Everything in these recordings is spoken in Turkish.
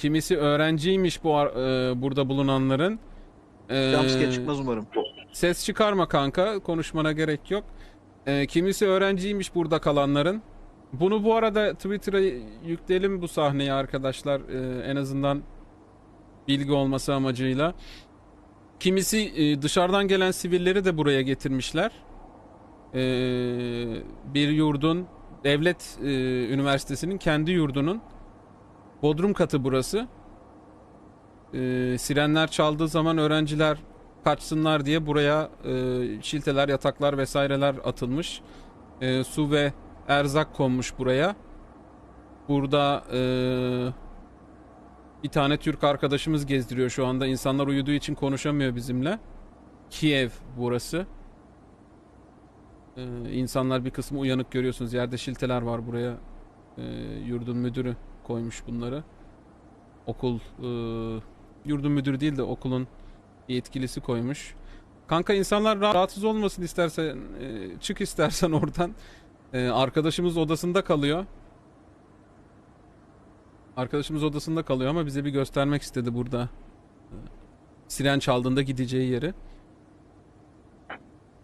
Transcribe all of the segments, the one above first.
Kimisi öğrenciymiş bu ar- e, burada bulunanların. Ee, Jumpscare çıkmaz umarım. Ses çıkarma kanka. Konuşmana gerek yok. Ee, kimisi öğrenciymiş burada kalanların. Bunu bu arada Twitter'a yükleyelim bu sahneyi arkadaşlar. Ee, en azından bilgi olması amacıyla. Kimisi e, dışarıdan gelen sivilleri de buraya getirmişler. Ee, bir yurdun devlet e, üniversitesinin kendi yurdunun bodrum katı burası. Ee, sirenler çaldığı zaman öğrenciler kaçsınlar diye buraya e, şilteler, yataklar vesaireler atılmış. E, su ve erzak konmuş buraya. Burada e, bir tane Türk arkadaşımız gezdiriyor şu anda. İnsanlar uyuduğu için konuşamıyor bizimle. Kiev burası. E, insanlar bir kısmı uyanık görüyorsunuz. Yerde şilteler var buraya. E, yurdun müdürü koymuş bunları. Okul e, yurdun müdürü değil de okulun yetkilisi koymuş. Kanka insanlar rah- rahatsız olmasın istersen e, çık istersen oradan. E, arkadaşımız odasında kalıyor. Arkadaşımız odasında kalıyor ama bize bir göstermek istedi burada. E, Siren çaldığında gideceği yeri.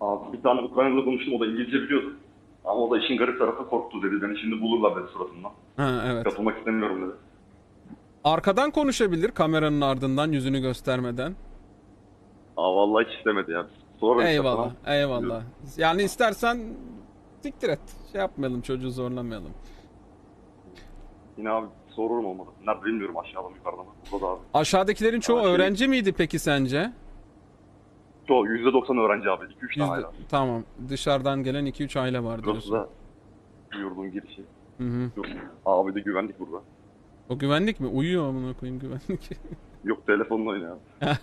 Abi bir tane Ukraynalı konuştum o da İngilizce biliyordu. Ama o da işin garip tarafı korktu dedi. Beni şimdi bulurlar dedi suratımdan. Ha evet. Katılmak istemiyorum dedi. Arkadan konuşabilir kameranın ardından yüzünü göstermeden. Aa vallahi hiç istemedi ya. Sonra Eyvallah, eyvallah. Yani istersen siktir et. Şey yapmayalım, çocuğu zorlamayalım. Yine abi sorurum olmadı. Nerede bilmiyorum aşağıda mı yukarıda mı. Burada da abi. Aşağıdakilerin çoğu Aa, şey- öğrenci miydi peki sence? Çoğu %90 öğrenci abi. 2-3 tane hala. Tamam. Dışarıdan gelen 2-3 aile var Burası diyorsun. da yurdun girişi. Hı hı. Yurt. Abi de güvenlik burada. O güvenlik mi? Uyuyor amına koyayım güvenlik. Yok telefonla oynuyor.